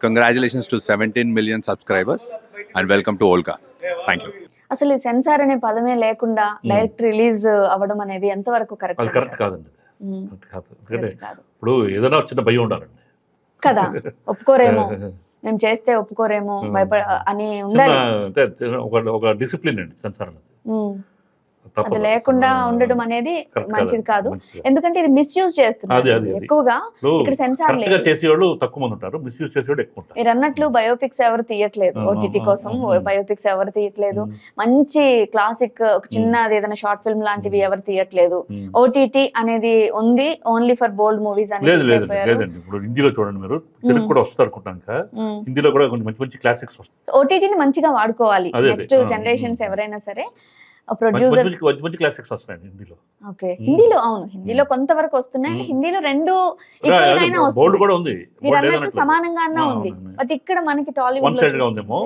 Congratulations to 17 million subscribers and welcome to Olga. Thank you. అసలు ఈ censor అనే పదమే లేకుండా డైరెక్ట్ రిలీజ్ అవ్వడం అనేది ఎంతవరకు అది కరెక్ట్ కరెక్ట్ కాదండి. కరెక్ట్ కాదు ఎందుకంటే ఇప్పుడు ఏదైనా చిన్న భయం ఉండాలండి కదా ఒప్పుకోరేమో మేము చేస్తే ఒప్పుకోరేమో భయపడ అని ఉండాలి అంటే ఒక ఒక డిసిప్లిన్ అండి సెన్సార్. తప్పదు. అది లేకుండా ఉండడం అనేది మంచిది కాదు. ఎందుకంటే ఇది మిస్యూజ్ చేస్తున్నారు. ఎక్కువగా ఇక్కడ సెన్సార్ కరెక్ట్గా లేదు చేసేవాళ్ళు తక్కువ మంది ఉంటారు మిస్యూజ్ చేసేవాళ్ళు ఎక్కువ ఉంటారు మీరు అన్నట్లు బయోపిక్స్ ఎవరు తీయట్లేదు ఓటీటీ కోసం. బయోపిక్స్ ఎవరు తీయట్లేదు. మంచి క్లాసిక్ ఒక చిన్నది ఏదైనా షార్ట్ ఫిల్మ్ లాంటివి ఎవరు తీయట్లేదు. ఓటీటీ అనేది ఉంది ఓన్లీ ఫర్ బోల్డ్ మూవీస్ అనేది ఇప్పుడు హిందీలో చూడండి మీరు తెలుగు మ్మ్. కూడా వస్తారు అనుకుంటాక మ్మ్. హిందీలో కూడా కొన్ని మంచి మంచి క్లాసిక్స్ వస్తాయి ఓటీటీని మంచిగా వాడుకోవాలి. Next generations. ఎవరైనా సరే ప్రొడ్యూసర్ మంచి క్లాసిక్స్ వస్తాయండి హిందీలో. ఓకే. హిందీలో అవును. హిందీలో. కొంతవరకు వస్తున్నాయి. హిందీలో రెండు ఈక్వల్ వస్తుంది కూడా ఉంది. మీరు అన్నట్టు. సమానంగానే ఉంది. బట్ ఇక్కడ మనకి టాలీవుడ్ side గా ఉందేమో.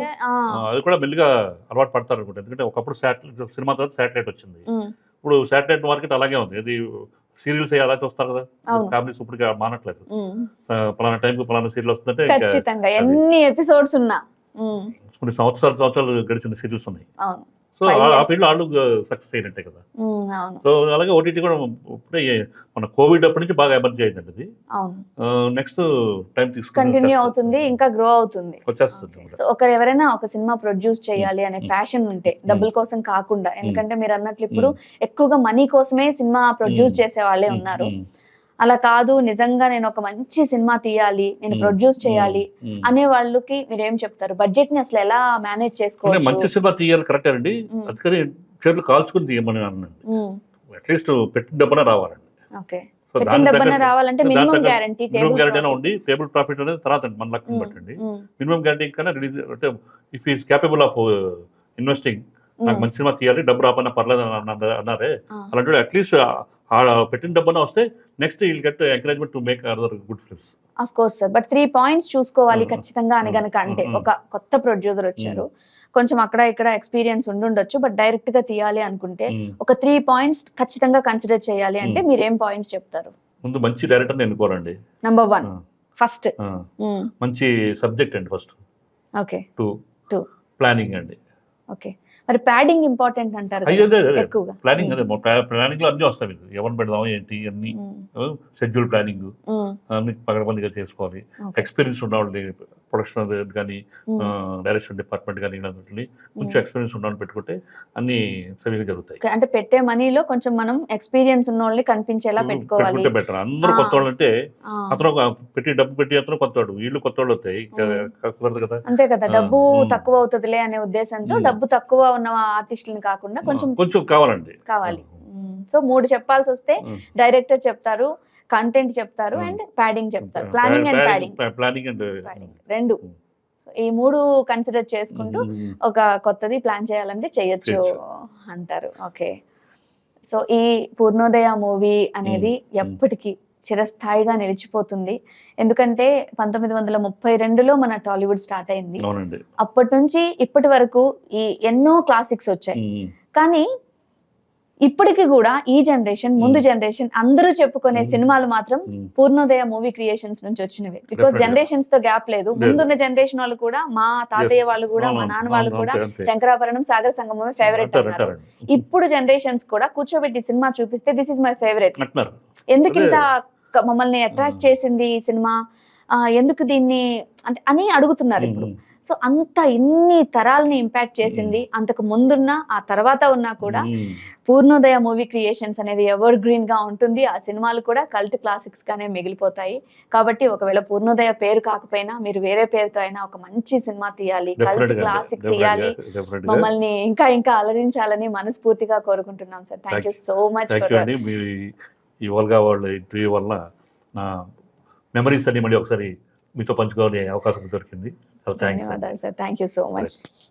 అది కూడా మెల్లిగా అలవాటు పడతారు అనుకుంటా. ఎందుకంటే ఒకప్పుడు శాటిలైట్ సినిమా తర్వాత శాటిలైట్ వచ్చింది. ఇప్పుడు శాటిలైట్ మార్కెట్ అలాగే ఉంది. ఇది సీరియల్స్ అలా చూస్తారు కదా. ఫ్యామిలీస్ ఇప్పుడు మానట్లేదు పలానా టైంకి పలానా సీరియల్ వస్తుందంటే ఖచ్చితంగా. ఎన్ని ఎపిసోడ్స్ ఉన్నా. కొన్ని సంవత్సరాలు సంవత్సరాలు గడిచిన సీరియల్స్ ఉన్నాయి. అవును. సో ఆ. ఫీల్డ్ వాళ్ళు సక్సెస్ అయినట్టే కదా సో అలాగే ఓటీటీ కూడా ఇప్పుడే మన కోవిడ్ అప్పటి నుంచి బాగా ఎమర్జీ అయిందండి అది అవును నెక్స్ట్ టైం తీసుకుని కంటిన్యూ. అవుతుంది ఇంకా గ్రో అవుతుంది వచ్చేస్తుంది ఒకరు ఎవరైనా ఒక సినిమా ప్రొడ్యూస్ చేయాలి అనే. ప్యాషన్ ఉంటే డబ్బుల కోసం కాకుండా ఎందుకంటే మీరు అన్నట్లు ఇప్పుడు. ఎక్కువగా మనీ కోసమే సినిమా ప్రొడ్యూస్. చేసే వాళ్ళే. ఉన్నారు. అలా కాదు నిజంగా నేను ఒక మంచి సినిమా తీయాలి నేను. ప్రొడ్యూస్ చేయాలి. అనే వాళ్ళకి మీరు ఏం చెప్తారు? బడ్జెట్ని అసలు ఎలా మేనేజ్ అంటే చేసుకోవచ్చు? మంచి సినిమా తీయాలి కరెక్ట్ అండి. అందుకని చేతులు కాల్చుకుని తీయమని అన్నాను. అట్లీస్ట్ పెట్టిన డబ్బున రావాలండి. ఓకే. రావాలంటే దాని మినిమం తగ్గట్టు గ్యారంటీ మినిమం గ్యారెంటీ అయినా ఉండి టేబుల్ ప్రాఫిట్ అనేది తర్వాత మన. బట్టండి మినిమం గ్యారెంటీ కన్నా రిలీజ్ అంటే if is capable of investing నాకు మంచి సినిమా తీయాలి డబ్బు రాపన్నా పర్లేదు అని అన్న- అన్నారే. అలాంటి అట్లీస్ట్ పెట్టిన డబ్బున వస్తే next will get encouragement to make other good films of course sir but three points చూసుకోవాలి మ్మ్. ఖచ్చితంగా అని గనక అంటే మ్మ్. ఒక కొత్త ప్రొడ్యూసర్ వచ్చారు. కొంచెం అక్కడ ఇక్కడ ఎక్స్పీరియన్స్ ఉండుండొచ్చు బట్ డైరెక్ట్గా తీయాలి అనుకుంటే ఒక త్రీ పాయింట్స్ ఖచ్చితంగా కన్సిడర్ చేయాలి అంటే మ్మ్. మీరు ఏం పాయింట్స్ చెప్తారు? ముందు మంచి డైరెక్టర్ని ఎన్నుకోవాలండి. నంబర్ వన్ ఫస్ట్ మంచి సబ్జెక్ట్ అండి first okay two Two. Planning అండి. ఓకే మరి ప్యాడింగ్ ఇంపార్టెంట్ అంటారు. ఎక్కువగా ప్లానింగ్ ప్లానింగ్లో అన్ని వస్తాయి మీకు ఎవరిని పెడదాం ఏంటి అన్ని. Schedule planning. అన్ని పగడబందిగా చేసుకోవాలి. ఎక్స్పీరియన్స్ ఉన్నవాళ్ళు ప్రొడక్షన్ కానీ. డైరెక్షన్ డిపార్ట్మెంట్ కానీ ఇలాంటి కొంచెం. ఎక్స్పీరియన్స్ ఉన్న పెట్టుకుంటే అన్ని సరిగా జరుగుతాయి అంటే పెట్టే మనీలో కొంచెం మనం ఎక్స్పీరియన్స్ ఉన్న వాళ్ళని కనిపించేలా పెట్టుకోవాలి పెట్టుకుంటే బెటర్ అందరూ. కొత్త వాళ్ళు అంటే అతను పెట్టి డబ్బు పెట్టి అతను కొత్తవాడు వీళ్ళు కొత్త వాళ్ళు అవుతాయి మ్మ్. కుదరదు కదా అంతే కదా డబ్బు. తక్కువ అవుతుందిలే అనే ఉద్దేశంతో. డబ్బు తక్కువ ఉన్న ఆర్టిస్టులని కాకుండా కొంచెం కొంచెం కావాలండి కావాలి సో మూడు చెప్పాల్సి వస్తే. డైరెక్టర్ చెప్తారు కంటెంట్ చెప్తారు. అండ్ ప్యాడింగ్ చెప్తారు. Planning and padding planning and padding రెండు. సో ఈ మూడు కన్సిడర్ చేసుకుంటూ ఒక కొత్తది ప్లాన్ చేయాలంటే చేయొచ్చు. అంటారు. ఓకే సో ఈ పూర్ణోదయ మూవీ అనేది. ఎప్పటికీ చిరస్థాయిగా నిలిచిపోతుంది. ఎందుకంటే పంతొమ్మిది వందల ముప్పై రెండులో మన టాలీవుడ్ స్టార్ట్ అయింది. అప్పటి నుంచి ఇప్పటి వరకు ఈ ఎన్నో క్లాసిక్స్ వచ్చాయి. కానీ ఇప్పటికి కూడా ఈ జనరేషన్ ముందు. జనరేషన్ అందరూ చెప్పుకునే. సినిమాలు మాత్రం. పూర్ణోదయ మూవీ క్రియేషన్స్ నుంచి వచ్చినవి బికాస్. జనరేషన్స్తో గ్యాప్ లేదు. ముందున్న జనరేషన్ వాళ్ళు కూడా మా తాతయ్య. వాళ్ళు కూడా మా నాన్న వాళ్ళు కూడా. శంకరాభరణం సాగర సంగమమే ఫేవరెట్ అంటారు, అన్నారు. ఇప్పుడు జనరేషన్స్ కూడా కూర్చోబెట్టి సినిమా చూపిస్తే దిస్ ఇస్ మై ఫేవరెట్ ఎందుకు ఇంత మమ్మల్ని అట్రాక్ట్. చేసింది ఈ సినిమా ఎందుకు దీన్ని అంటే అని అడుగుతున్నారు ఇప్పుడు. సో అంత ఇన్ని తరాలని ఇంపాక్ట్ చేసింది. అంతకు ముందున్న ఆ తర్వాత ఉన్నా కూడా. పూర్ణోదయ మూవీ క్రియేషన్స్ అనేది ఎవర్ గ్రీన్గా ఉంటుంది. ఆ సినిమాలు కూడా కల్ట్ క్లాసిక్స్ గానే మిగిలిపోతాయి. కాబట్టి ఒకవేళ పూర్ణోదయ పేరు కాకపోయినా మీరు వేరే పేరుతో అయినా ఒక మంచి సినిమా తీయాలి. కల్ట్ క్లాసిక్ తీయాలి. మమ్మల్ని ఇంకా ఇంకా అలరించాలని మనస్ఫూర్తిగా కోరుకుంటున్నాం sir. Thank you so much ఈ- వాళ్ళ ఇంటర్వ్యూ వల్ల నా మెమరీస్ అన్ని మళ్ళీ ఒకసారి మీతో పంచుకోవాలని అవకాశం దొరికింది. ధన్యవాదాలు sir thank you so much